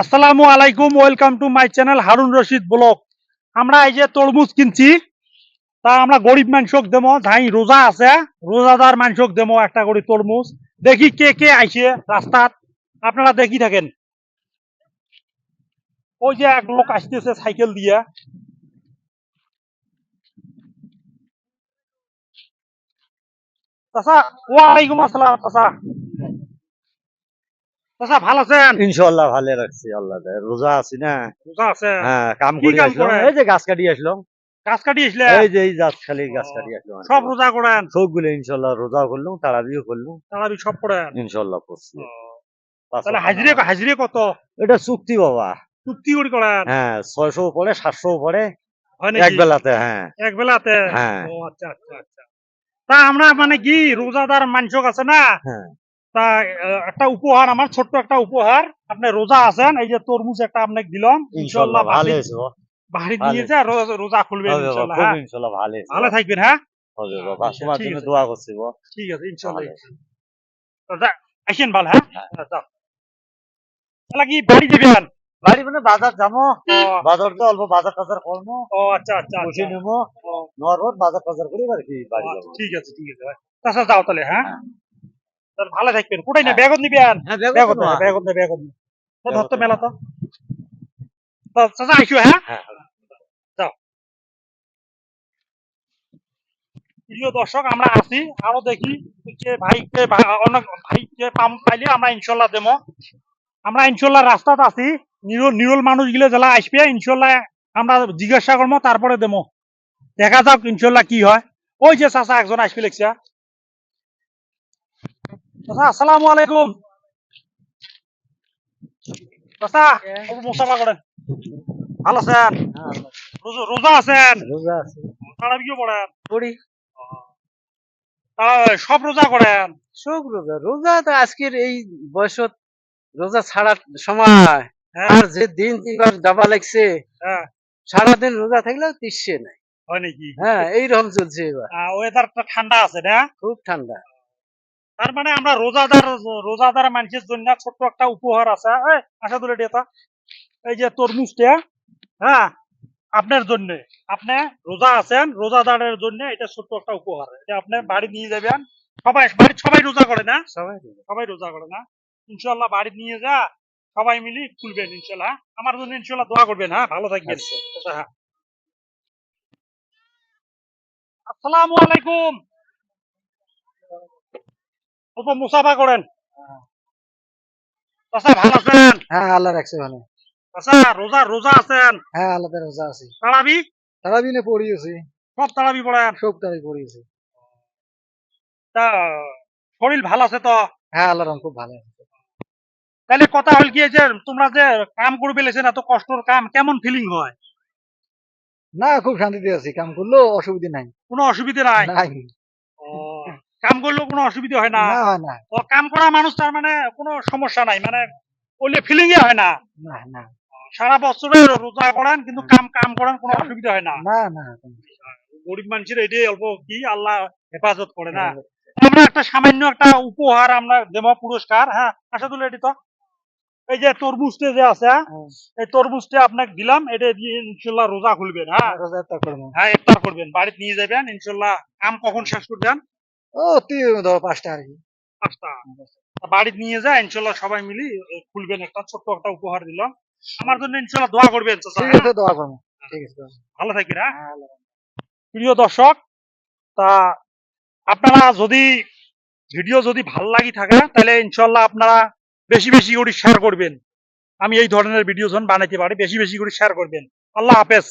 আসসালামু আলাইকুম, welcome to my channel Harun Rashid blog. আমরা এই যে তরমুজ কিনছি, তা আমরা গরিব মানুষক দেবো যাই রোজা আছে, রোজাদার মানুষক দেবো একটা করে তরমুজ। দেখি কে কে আইছে রাস্তাত, আপনারা দেখি থাকেন। ওই যে এক লোক আসতেছে সাইকেল দিয়ে। চাচা, ওয়ালাইকুম আসসালাম, চাচা। চাচা ভালো আছেন? ইনশাল্লাহ ভালো রাখছি আল্লাহ রোজা আছি না? রোজা আছে। হ্যাঁ কাম করে আসলাম। এই যে গাছ কাটি আসলাম। গাছ কাটি আসলে এই যে এই গাছ খালি গাছ কাটি আসলাম। সব রোজা করেন? সবগুলো ইনশাল্লাহ রোজা করলাম তারাবিও করলাম। তাড়াবি সব করেন? ইনশাল্লাহ করছি। তাহলে হাজিরে হাজিরে কত? এটা চুক্তি বাবা। চুক্তি করে করেন? হ্যাঁ ছয়শো পরে সাতশো পরে হয় এক বেলাতে হ্যাঁ। এক বেলাতে? হ্যাঁ। ও আচ্ছা আচ্ছা আচ্ছা। তা আমরা মানে কি রোজাদার মাংসক আছে না? হ্যাঁ। তা একটা উপহার আমার ছোট্ট একটা উপহার। আপনি রোজা আছেন এই যে তরমুজ একটা আপনাকে দিলাম। ইনশাল্লাহ বাড়ি। নিয়ে যা রোজা- খুলবেন ইনশাল্লাহ হ্যাঁ। ভালো থাকবেন হ্যাঁ। আচ্ছা, জন্য দোয়া করছি ঠিক আছে ইনশাল্লাহ যা, আসেন ভালো হ্যাঁ। হ্যাঁ। হ্যাঁ, যাও। তাহলে কি বাড়ি যাবেন? বাড়ি মানে বাজার যাব। বাজার তো অল্প বাজার টাজার করব। ও আচ্ছা আচ্ছা বসে আচ্ছা। নেব। ও, নরবত বাজার টাজার করে আর কি বাড়ি আচ্ছা, যাব ঠিক আছে ঠিক আছে। তাছাড়া যাও তাহলে হ্যাঁ। ভালো থাকবেন। কোথায় না হ্যাঁ। ব্যাগত নে, ব্যাগত নে, ব্যাগত নে। তো ধরতে মেলা তো। চাচা আইসো হ্যাঁ? হ্যাঁ প্রিয় দর্শক আমরা আছি আরও দেখি যে ভাইকে অনেক ভাইকে পাম পাইলে আমরা ইনশাল্লাহ দেবো। আমরা ইনশাল্লাহ রাস্তাত আছি নিরল নিরল মানুষগুলো যারা আসবে ইনশাল্লাহ আমরা জিজ্ঞাসা করব তারপরে দেবো। দেখা যাক ইনশাল্লাহ কি হয়। ওই যে চাচা একজন আসবে লেখছে। আসসালামু আলাইকুম। চাচা একটু মুসাফা করেন ভালো আছেন? রোজা- রোজা আছেন? রোজা আছে। তারাবিও পড়েন? তারা সব রোজা করেন? সব রোজা। রোজা তো আজকের এই বয়সত রোজা ছাড়ার সময়। হ্যাঁ। আর যে দিন এবার যাবা লাগছে হ্যাঁ। সারাদিন রোজা থাকলেও তিসছে নাই। হয় নাকি? হ্যাঁ এইরকম চলছে এবার। ওয়েদারটা ঠান্ডা আছে না? খুব ঠান্ডা। তার মানে আমরা রোজাদার রোজাদার মানুষের জন্য ছোট্ট একটা উপহার আছে আশা দূরে এটা এই যে তরমুজটা হ্যাঁ? আপনার জন্য। আপনি রোজা আছেন রোজাদারের জন্য এটা ছোট্ট একটা উপহার। এটা আপনি বাড়ি নিয়ে যাবেন। সবাই বাড়ির সবাই রোজা করে না? সবাই সবাই রোজা করে না? ইনশাল্লাহ বাড়ি নিয়ে যা সবাই মিলে খুলবেন ইনশাল্লাহ হ্যাঁ? আমার জন্য ইনশাল্লাহ দোয়া করবেন হ্যাঁ? ভালো থাকবেন। আচ্ছা, হ্যাঁ। আসসালামু আলাইকুম। অল্প মুসাফা করেন। আচ্ছা ভালো আছেন? হ্যাঁ আল্লাহ রাখছে ভালো। রোজা রোজা আছেন? হ্যাঁ আল্লাহ রোজা আছে। তারাবি? পড়িয়েছি সব তারাবি পড়েন? সব পড়িয়েছি তা শরীর ভালো আছে তো? হ্যাঁ আল্লাহ রং খুব ভালো তাহলে কথা হল কি যে তোমরা যে কাম করে ফেলেছেন এত কষ্টর কাম কেমন ফিলিং হয়? না খুব শান্তিতে আছি। কাম করলেও অসুবিধা নাই। কোনো অসুবিধা নাই। কাম করলেও কোনো অসুবিধা হয় না। হয় ও কাম করা মানুষ তার মানে কোনো সমস্যা নাই মানে ওইলে ফিলিং এ হয় না। সারা বছরে রোজা করেন কিন্তু কাম কাম করেন কোনো অসুবিধা হয় না। না না গরিব মানুষের এটাই অল্প কি আল্লাহ হেফাজত করে না। আমরা একটা সামান্য একটা উপহার আমরা দেব পুরস্কার হ্যাঁ আশাদুল এটি তো। এই যে তরমুজটা যে আছে হ্যাঁ। এই তরমুজটা আপনাকে দিলাম এটা দিয়ে ইনশাল্লাহ রোজা খুলবেন হ্যাঁ। রোজা একটা করবেন। হ্যাঁ ইফতার করবেন বাড়িতে নিয়ে যাবেন ইনশাল্লাহ কাম কখন শেষ করবেন? ও তুই ধর পাঁচটা আর কি। পাঁচটা। বাড়িতে নিয়ে যায় ইনশাল্লাহ সবাই মিলি খুলবেন একটা ছোট্ট একটা উপহার দিলাম। আমার জন্য ইনশাল্লাহ দোয়া করবেন ঠিক হ্যাঁ? আছে দোয়া করব। ঠিক আছে ভালো হ্যাঁ? হ্যাঁ প্রিয় দর্শক তা আপনারা যদি ভিডিও যদি ভালো লাগি থাকে তাহলে ইনশাল্লাহ আপনারা বেশি বেশি করে শেয়ার করবেন। আমি এই ধরনের ভিডিও যখন বানাইতে পারি বেশি বেশি করে শেয়ার করবেন। আল্লাহ হাফেজ।